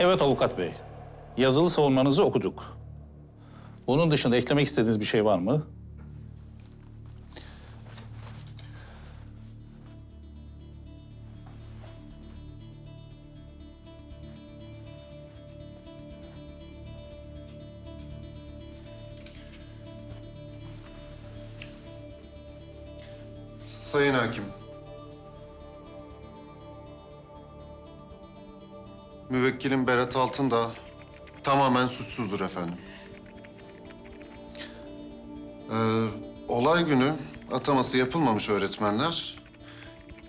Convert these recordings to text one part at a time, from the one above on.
Evet avukat bey. Yazılı savunmanızı okuduk. Bunun dışında eklemek istediğiniz bir şey var mı? Sayın Hakim. Müvekkilim Berat Altındağ tamamen suçsuzdur efendim. Ee, olay günü ataması yapılmamış öğretmenler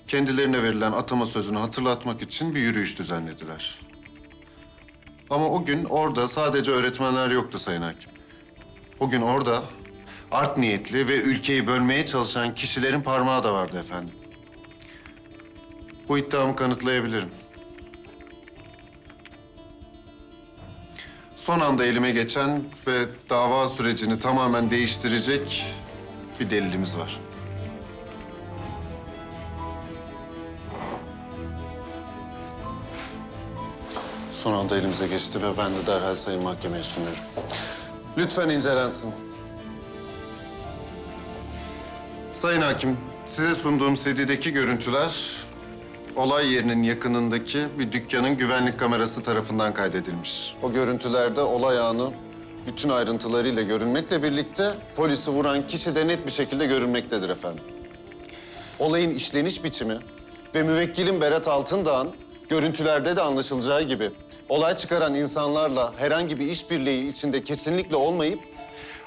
kendilerine verilen atama sözünü hatırlatmak için bir yürüyüş düzenlediler. Ama o gün orada sadece öğretmenler yoktu Sayın Hakim. O gün orada art niyetli ve ülkeyi bölmeye çalışan kişilerin parmağı da vardı efendim. Bu iddiamı kanıtlayabilirim. Son anda elime geçen ve dava sürecini tamamen değiştirecek bir delilimiz var. Son anda elimize geçti ve ben de derhal sayın mahkemeye sunuyorum. Lütfen incelensin. Sayın Hakim, size sunduğum CD'deki görüntüler olay yerinin yakınındaki bir dükkanın güvenlik kamerası tarafından kaydedilmiş. O görüntülerde olay anı bütün ayrıntılarıyla görünmekle birlikte polisi vuran kişi de net bir şekilde görünmektedir efendim. Olayın işleniş biçimi ve müvekkilin Berat Altındağ'ın görüntülerde de anlaşılacağı gibi olay çıkaran insanlarla herhangi bir işbirliği içinde kesinlikle olmayıp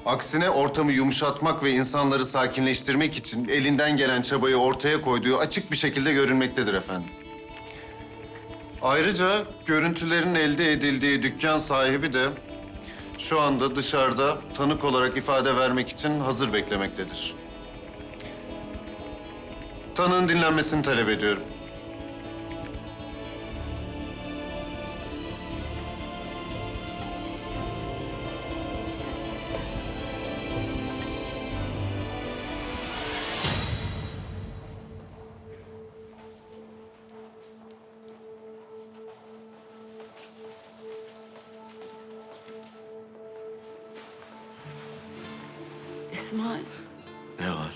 aksine ortamı yumuşatmak ve insanları sakinleştirmek için elinden gelen çabayı ortaya koyduğu açık bir şekilde görünmektedir efendim. Ayrıca görüntülerin elde edildiği dükkan sahibi de şu anda dışarıda tanık olarak ifade vermek için hazır beklemektedir. Tanığın dinlenmesini talep ediyorum. İsmail, Ne var?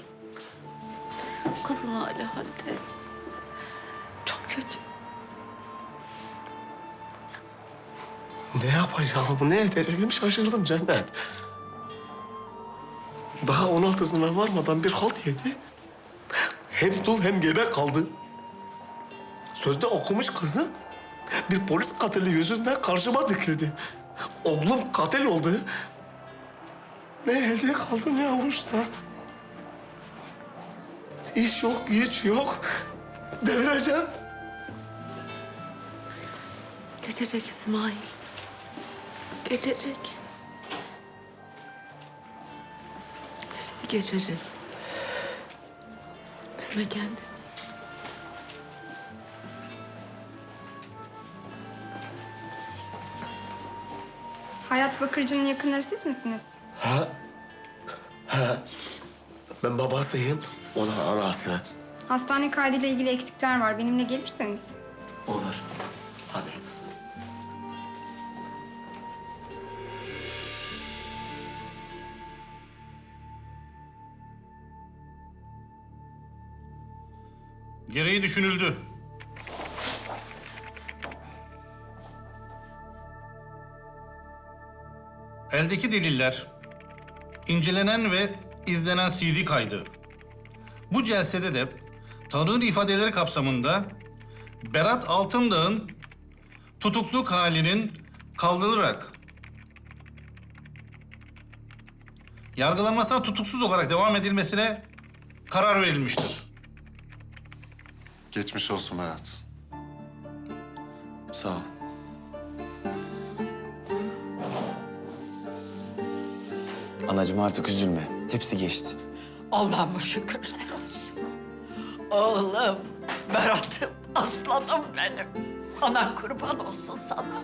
kızın hali halde. Çok kötü. Ne yapacağım, ne edeceğim şaşırdım Cennet. Daha 16'sına varmadan bir halt yedi. Hem dul hem gebe kaldı. Sözde okumuş kızım bir polis katili yüzünden karşıma dikildi. Oğlum katil oldu. Ne elde kaldı ne avuçta. İş yok, güç yok. Devireceğim. Geçecek İsmail. Geçecek. Hepsi geçecek. Üzme kendini. Hayat Bakırcı'nın yakınları siz misiniz? Ha? Ha? Ben babasıyım, o da anası. Hastane kaydıyla ilgili eksikler var. Benimle gelirseniz. Olur. Hadi. Gereği düşünüldü. Eldeki deliller, incelenen ve izlenen CD kaydı. Bu celsede de tanığın ifadeleri kapsamında Berat Altındağ'ın tutukluk halinin kaldırılarak yargılanmasına tutuksuz olarak devam edilmesine karar verilmiştir. Geçmiş olsun Berat. Sağ ol. Anacığım artık üzülme. Hepsi geçti. Allah'ıma şükürler olsun. Oğlum, Berat'ım, aslanım benim. Anan kurban olsun sana.